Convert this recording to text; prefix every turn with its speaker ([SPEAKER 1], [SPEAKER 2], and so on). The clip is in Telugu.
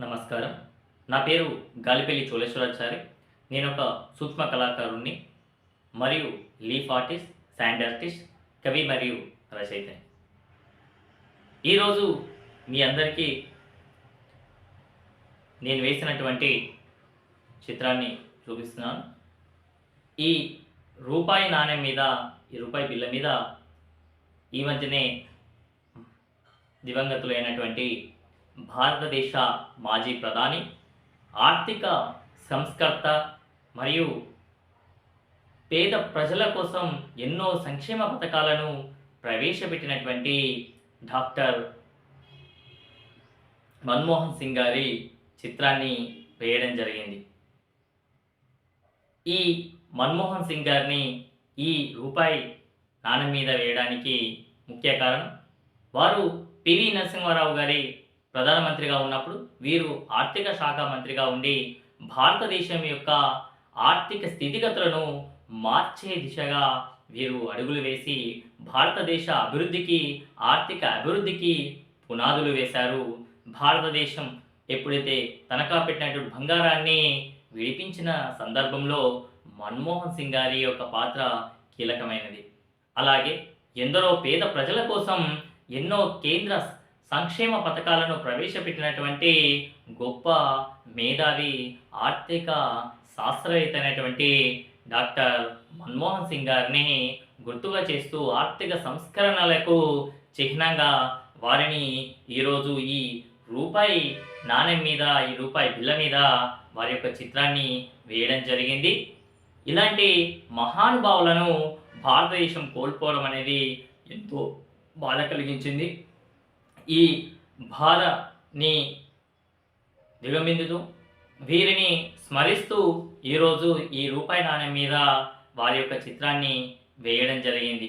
[SPEAKER 1] నమస్కారం. నా పేరు గాలిపల్లి చోళేశ్వరాచారి. నేను ఒక సూక్ష్మ కళాకారుణ్ణి మరియు లీఫ్ ఆర్టిస్ట్ శాండ్ ఆర్టిస్ట్ కవి మరియు రచయిత. ఈరోజు మీ అందరికీ నేను వేసినటువంటి చిత్రాన్ని చూపిస్తున్నాను. ఈ రూపాయి నాణ్యం మీద ఈ రూపాయి బిల్ల మీద ఈ మధ్యనే దివంగతులైనటువంటి భారతదేశ మాజీ ప్రధాని ఆర్థిక సంస్కర్త మరియు పేద ప్రజల కోసం ఎన్నో సంక్షేమ పథకాలను ప్రవేశపెట్టినటువంటి డాక్టర్ మన్మోహన్ సింగ్ గారి చిత్రాన్ని వేయడం జరిగింది. ఈ మన్మోహన్ సింగ్ గారిని ఈ రూపాయి నాణం మీద వేయడానికి ముఖ్య కారణం వారు పివి నరసింహారావు గారి ప్రధానమంత్రిగా ఉన్నప్పుడు వీరు ఆర్థిక శాఖ మంత్రిగా ఉండి భారతదేశం యొక్క ఆర్థిక స్థితిగతులను మార్చే దిశగా వీరు అడుగులు వేసి భారతదేశ అభివృద్ధికి ఆర్థిక అభివృద్ధికి పునాదులు వేశారు. భారతదేశం ఎప్పుడైతే తనఖా పెట్టినటువంటి బంగారాన్ని విడిపించిన సందర్భంలో మన్మోహన్ సింగ్ గారి యొక్క పాత్ర కీలకమైనది. అలాగే ఎందరో పేద ప్రజల కోసం ఎన్నో కేంద్ర సంక్షేమ పథకాలను ప్రవేశపెట్టినటువంటి గొప్ప మేధావి ఆర్థిక శాస్త్రవేత్త అయినటువంటి డాక్టర్ మన్మోహన్ సింగ్ గారిని గుర్తుగా చేస్తూ ఆర్థిక సంస్కరణలకు చిహ్నంగా వారిని ఈరోజు ఈ రూపాయి నాణ్యం మీద ఈ రూపాయి బిల్ల మీద వారి యొక్క చిత్రాన్ని వేయడం జరిగింది. ఇలాంటి మహానుభావులను భారతదేశం కోల్పోవడం అనేది ఎంతో బాధ కలిగించింది. ఈ బాధని దిగమిందుతూ వీరిని స్మరిస్తూ ఈరోజు ఈ రూపాయి నాణ్యం మీద వారి యొక్క చిత్రాన్ని వేయడం జరిగింది.